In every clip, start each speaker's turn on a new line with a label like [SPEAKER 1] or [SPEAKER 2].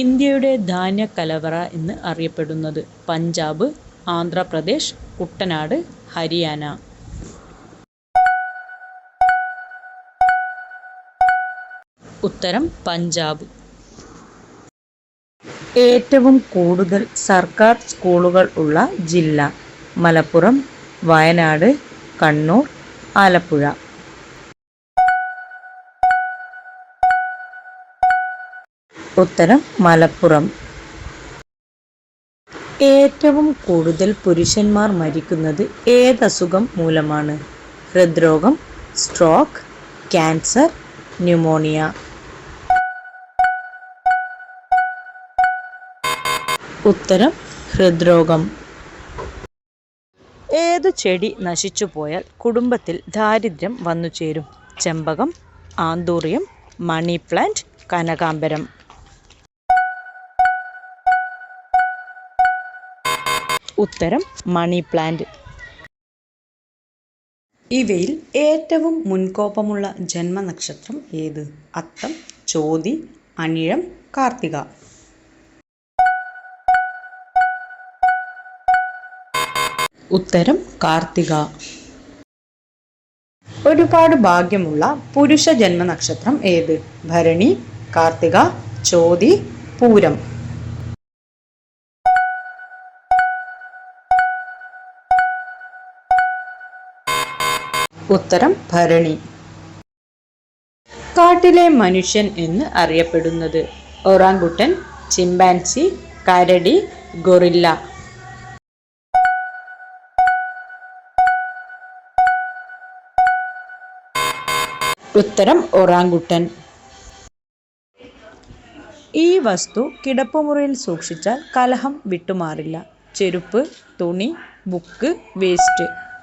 [SPEAKER 1] ഇന്ത്യയുടെ ധാന്യ കലവറ എന്ന് അറിയപ്പെടുന്നത് പഞ്ചാബ് ആന്ധ്രാപ്രദേശ് കുട്ടനാട് ഹരിയാന. ഉത്തരം പഞ്ചാബ്. ഏറ്റവും കൂടുതൽ സർക്കാർ സ്കൂളുകൾ ഉള്ള ജില്ല മലപ്പുറം വയനാട് കണ്ണൂർ ആലപ്പുഴ. ഉത്തരം മലപ്പുറം. ഏറ്റവും കൂടുതൽ പുരുഷന്മാർ മരിക്കുന്നത് ഏതസുഖം മൂലമാണ്? ഹൃദ്രോഗം സ്ട്രോക്ക് ക്യാൻസർ ന്യൂമോണിയ. ഉത്തരം ഹൃദ്രോഗം. ഏതു ചെടി നശിച്ചു പോയാൽ കുടുംബത്തിൽ ദാരിദ്ര്യം വന്നു ചേരും ചെമ്പകം ആന്തൂറിയം മണി പ്ലാന്റ് കനകാംബരം. ഉത്തരം മണി പ്ലാന്റ്. ഇവയിൽ ഏറ്റവും മുൻകോപമുള്ള ജന്മനക്ഷത്രം ഏത്? അത്തം ചോതി അനിഴം കാർത്തിക. ഉത്തരം കാർത്തിക. ഒരുപാട് ഭാഗ്യമുള്ള പുരുഷ ജന്മനക്ഷത്രം ഏത്? ഭരണി കാർത്തിക ചോതി പൂരം. ഉത്തരം ഭരണി. കാട്ടിലെ മനുഷ്യൻ എന്ന് അറിയപ്പെടുന്നത് ഒറാങ്കുട്ടൻ ചിമ്പാൻസി കരടി ഗൊറില്ല. ഉത്തരം ഒറാങ്കുട്ടൻ. ഈ വസ്തു കിടപ്പുമുറിയിൽ സൂക്ഷിച്ചാൽ കലഹം വിട്ടുമാറില്ല. ചെരുപ്പ് തുണി ബുക്ക് വേസ്റ്റ്.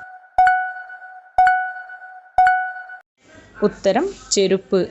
[SPEAKER 1] ഉത്തരം ചെരുപ്പ്.